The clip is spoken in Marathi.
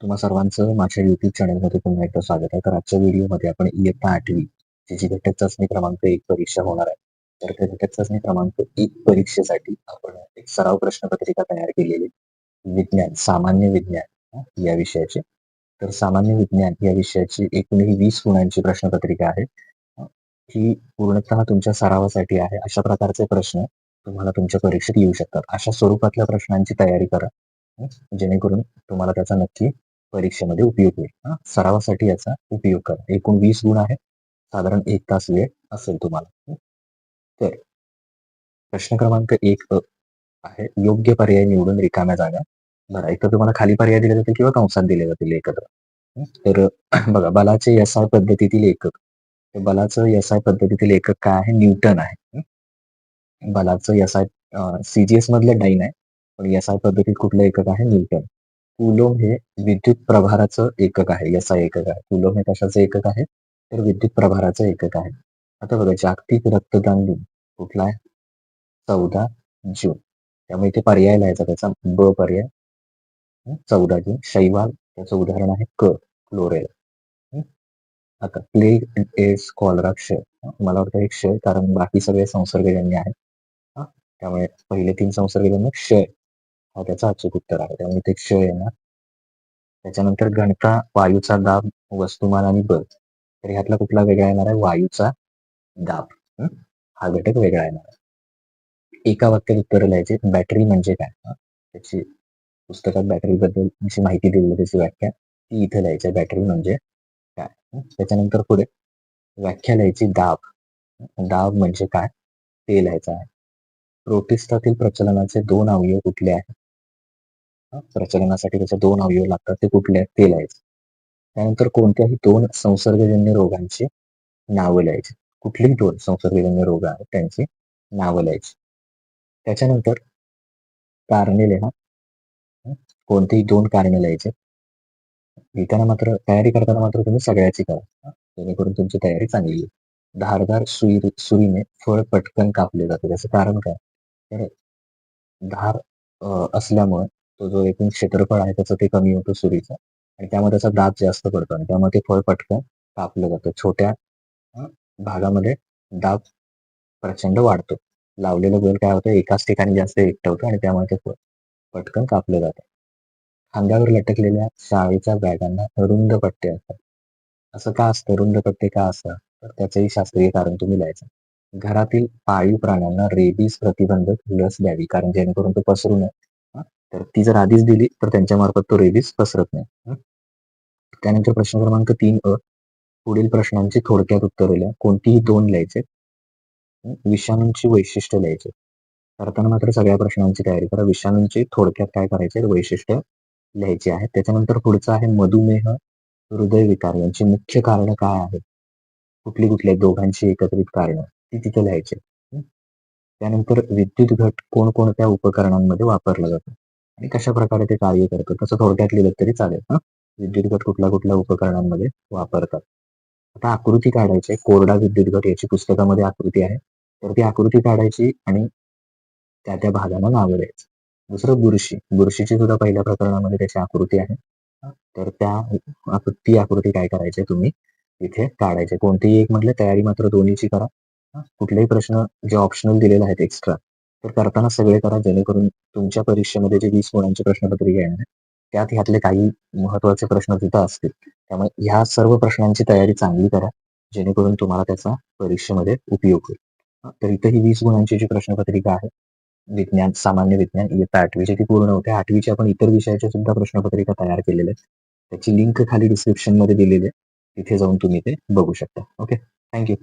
तुम्हा सर्वांचं माझ्या युट्यूब चॅनलमध्ये पुन्हा एकदा स्वागत आहे. तर आजच्या व्हिडिओमध्ये आपण इयत्ता आठवी ची जी घटक चाचणी क्रमांक एक परीक्षा होणार आहे. तर त्या घटक चाचणी क्रमांक एक परीक्षेसाठी आपण एक सराव प्रश्नपत्रिका तयार केलेली विज्ञान सामान्य विज्ञान या विषयाची. तर सामान्य विज्ञान या विषयाची एकूण ही वीस गुणांची प्रश्नपत्रिका आहे. ही पूर्णतः तुमच्या सरावासाठी आहे. अशा प्रकारचे प्रश्न तुम्हाला तुमच्या परीक्षेत येऊ शकतात. अशा स्वरूपातल्या प्रश्नांची तयारी करा जेणेकरून तुम्हाला त्याचा नक्की परीक्षेमध्ये उपयोग होईल. हा? सरावासाठी याचा उपयोग करा. एकूण वीस गुण आहे साधारण एक तास वेळ असेल तुम्हाला. तर प्रश्न क्रमांक एक आहे. योग्य पर्याय निवडून रिकाम्या जागा. बरं एक तर तुम्हाला खाली पर्याय दिले जातील किंवा कंसात दिले जातील एकत्र. तर बघा बलाचे एसआय पद्धतीतील एकक. बलाचं बलाचं एसआय पद्धतीतील एकक काय आहे? न्यूटन आहे. हं. बलाचं एसआय सीजीएस मधलं डाईन आहे. पण एसआय पद्धतीत कुठलं एकक आहे? न्यूटन. कुलोम हे विद्युत प्रभाराचं एकक आहे याचा एकक आहे. कुलोम हे कशाचं एकक आहे? तर विद्युत प्रभाराचं एकक आहे. आता बघा जागतिक रक्तदान दिन कुठला आहे? चौदा जून. त्यामुळे इथे पर्याय लिहायचा त्याचा ब पर्याय. चौदा जून. शैवाल त्याचं उदाहरण आहे क क्लोरेल. आता प्लेग एड्स कॉलरा क्षय. मला वाटतं हे क्षय कारण बाकी सगळे संसर्गजन्य आहेत. त्यामुळे पहिले तीन संसर्गजन्य क्षय. हा त्याचा अचूक उत्तर आहे. त्यामुळे ते क्षय येणार. त्याच्यानंतर घनता वायूचा दाब वस्तुमान आणि बल. तर ह्यातला कुठला वेगळा येणार आहे? वायूचा दाब. हा? घटक वेगळा येणार आहे. एका वाक्यात उत्तर लिहायचे बॅटरी म्हणजे काय? त्याची पुस्तकात बॅटरी बद्दल अशी माहिती दिलेली त्याची व्याख्या. ती इथे लिहायची बॅटरी म्हणजे काय? त्याच्यानंतर पुढे व्याख्या लिहायची दाब. दाब म्हणजे काय? ते लिहायचं आहे. प्रोटिस्टातील प्रचलनाचे दोन अवयव कुठले आहेत? प्रचलनासाठी त्याच्या दोन अवयव लागतात ते कुठले आहेत? ते लिहायचे त्यानंतर कोणत्याही दोन संसर्गजन्य रोगांची नावं लिहायची. कुठलेही दोन संसर्गजन्य रोग आहेत त्यांची नावं लिहायची. त्याच्यानंतर कारणे लिहा. कोणतेही दोन कारणे लिहायचे. लिहिताना मात्र तयारी करताना मात्र तुम्ही सगळ्याची करा. जेणेकरून तुमची तयारी चांगली येईल. धारदार सुई सुईने फळ पटकन कापले जाते. त्याचं कारण काय? तर धार असल्यामुळे तो जो एकूण क्षेत्रफळ आहे त्याचं ते कमी होतं सुरीचं. आणि त्यामुळे त्याचा दाब जास्त पडतो आणि त्यामुळे ते फळ पटकन कापलं जातं. छोट्या भागामध्ये दाब प्रचंड वाढतो. लावलेलं बैल काय होतं एकाच ठिकाणी जास्त एकटं होतं आणि त्यामुळे ते फळ पटकन कापलं जातं. खांद्यावर लटकलेल्या शाळेच्या बॅगांना रुंद पट्टे असतात. असं का असतं? रुंद पट्टे का असतात? तर त्याचंही शास्त्रीय कारण तुम्ही लिहायचं. घरातील पाळीव प्राण्यांना रेबीज प्रतिबंधक लस द्यावी कारण जेणेकरून तो पसरू नये. तर ती जर आधीच दिली तर त्यांच्यामार्फत तो रेबीज पसरत नाही. त्यानंतर प्रश्न क्रमांक तीन अ पुढील प्रश्नांची थोडक्यात उत्तरं लिहा कोणतीही दोन लिहायचे? विषाणूंची वैशिष्ट्य लिहायचे. करताना मात्र सगळ्या प्रश्नांची तयारी करा. विषाणूंची थोडक्यात काय करायचे? वैशिष्ट्य लिहायची आहे. त्याच्यानंतर पुढचं आहे मधुमेह हृदयविकार यांची मुख्य कारण काय आहेत? कुठली कुठली दोघांची एकत्रित कारण? ती तिथे लिहायची. त्यानंतर विद्युत घट कोणकोणत्या उपकरणांमध्ये वापरला जातो? आणि कशा प्रकारे ते कार्य करतं? तसं थोडक्यात लिहिलं तरी चालेल हा? विद्युत घट कुठल्या कुठल्या उपकरणांमध्ये वापरतात. आता आकृती काढायची कोरडा विद्युत घट याची पुस्तकामध्ये आकृती आहे. तर ती आकृती काढायची आणि त्या त्या भागांना नावं द्यायचं. दुसरं बुरशी. बुरशीची सुद्धा पहिल्या प्रकरणामध्ये त्याची आकृती आहे. तर त्या ती आकृती काय करायची तुम्ही? इथे काढायचे. कोणतीही एक म्हटलं तयारी मात्र दोन्हीची करा. कुठलेही प्रश्न जे ऑप्शनल दिलेले आहेत एक्स्ट्रा तर करताना सगळे करा जेणेकरून तुमच्या परीक्षेमध्ये जे वीस गुणांची प्रश्नपत्रिका येणार त्यात ह्यातले काही महत्त्वाचे प्रश्न तिथं असतील. त्यामुळे ह्या सर्व प्रश्नांची तयारी चांगली करा जेणेकरून तुम्हाला त्याचा परीक्षेमध्ये उपयोग होईल. तर इथं ही वीस गुणांची जी प्रश्नपत्रिका आहे विज्ञान सामान्य विज्ञान इयत्ता आठवीची ती पूर्ण होते. आठवीची आपण इतर विषयाच्या सुद्धा प्रश्नपत्रिका तयार केलेल्या आहेत. त्याची लिंक खाली डिस्क्रिप्शनमध्ये दिलेली आहे. तिथे जाऊन तुम्ही ते बघू शकता. ओके? थँक्यू